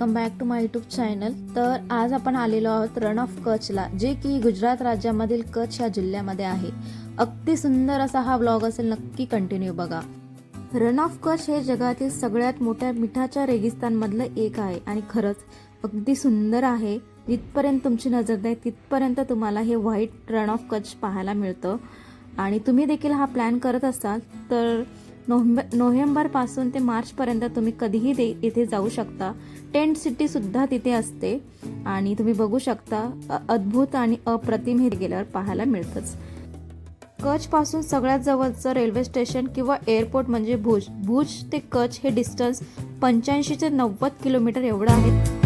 माय YouTube channel तर आज आपण आलेलो आहोत रण ऑफ कच्छला जे की गुजरात राज्यामधील कच्छ या जिल्ह्यामध्ये आहे. अगदी सुंदर असा हा ब्लॉग असेल नक्की कंटिन्यू बघा. रन ऑफ कच्छ हे जगातील सगळ्यात मोठ्या मिठाच्या रेगिस्तानमधलं एक आहे आणि खरंच अगदी सुंदर आहे. जिथपर्यंत तुमची नजर जाईल तिथपर्यंत तुम्हाला हे व्हाईट रन ऑफ कच्छ पाहायला मिळतं. आणि तुम्ही देखील हा प्लॅन करत असाल तर नोव्हेंबर नोव्हेंबरपासून ते मार्चपर्यंत तुम्ही कधीही ते इथे जाऊ शकता. टेंट सिटीसुद्धा तिथे असते. आणि तुम्ही बघू शकता अ- अद्भुत आणि अप्रतिम हे गेल्यावर पाहायला मिळतंच. कच्छपासून सगळ्यात जवळचं रेल्वे स्टेशन किंवा एअरपोर्ट म्हणजे भुज. भुज ते कच्छ हे डिस्टन्स पंच्याऐंशी ते नव्वद किलोमीटर एवढं आहे.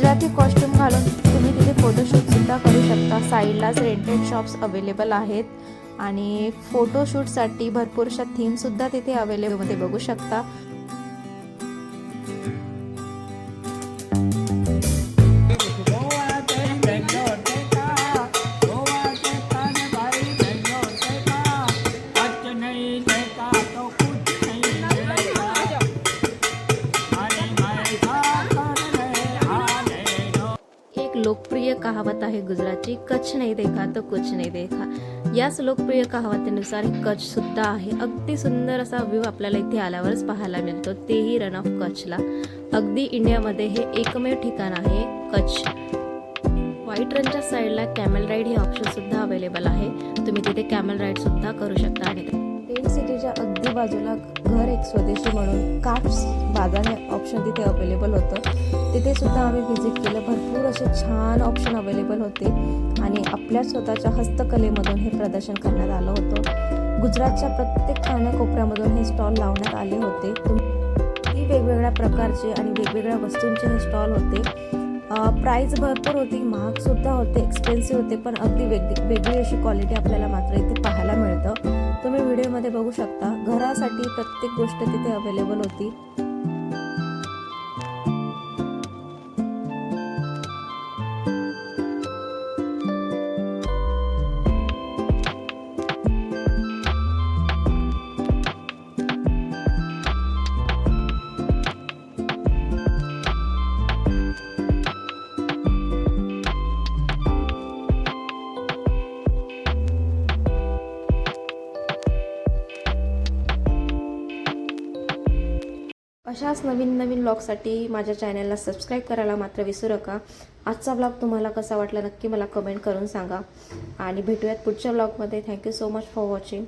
गुजराती कॉस्ट्युम घालून तुम्ही तिथे फोटोशूट सुद्धा करू शकता. साईडलाच रेंटेड शॉप्स अवेलेबल आहेत. आणि फोटोशूटसाठी भरपूरशा थीम सुद्धा तिथे अवेलेबलमध्ये बघू शकता. लोकप्रिय कहावत आहे गुजरातची कच्छ नाही देखा तो कुछ नाही देखा. याच लोकप्रिय कहावतीनुसार कच्छ सुद्धा आहे. अगदी सुंदर असा व्ह्यू आपल्याला इथे आल्यावरच पाहायला मिळतो. तेही रन ऑफ कच्छला अगदी इंडियामध्ये हे एकमेव ठिकाण आहे कच्छ. व्हाईट रनच्या साईडला कॅमेल राईड हे ऑप्शन सुद्धा अवेलेबल आहे. तुम्ही तिथे कॅमेल राईड सुद्धा करू शकता आणि टेंट सिटीच्या अगदी बाजूला घर एक स्वदेशी म्हणून काप्स बाजार हे ऑप्शन तिथे अवेलेबल होतं. तिथे सुद्धा आम्ही व्हिजिट केलं. भरपूर असे छान ऑप्शन अवेलेबल होते. आणि आपल्या स्वतःच्या हस्तकलेमधून हे प्रदर्शन करण्यात आलं होतं. गुजरातच्या प्रत्येक कानाकोपऱ्यामधून हे स्टॉल लावण्यात आले होते. ही वेगवेगळ्या प्रकारचे आणि वेगवेगळ्या वस्तूंचे हे स्टॉल होते. प्राईज भरपूर होती महाग सुद्धा होते एक्सपेन्सिव्ह होते पण अगदी वेगळी वेगळी अशी क्वालिटी आपल्याला मात्र इथे पाहायला मिळतं. तुम्ही व्हिडिओमध्ये बघू शकता घरासाठी प्रत्येक गोष्ट तिथे अवेलेबल होती. अशाच नवीन नवीन ब्लॉगसाठी माझ्या चॅनलला सबस्क्राईब करायला मात्र विसरू नका. आजचा ब्लॉग तुम्हाला कसा वाटला नक्की मला कमेंट करून सांगा. आणि भेटूयात पुढच्या ब्लॉगमध्ये thank you so much for watching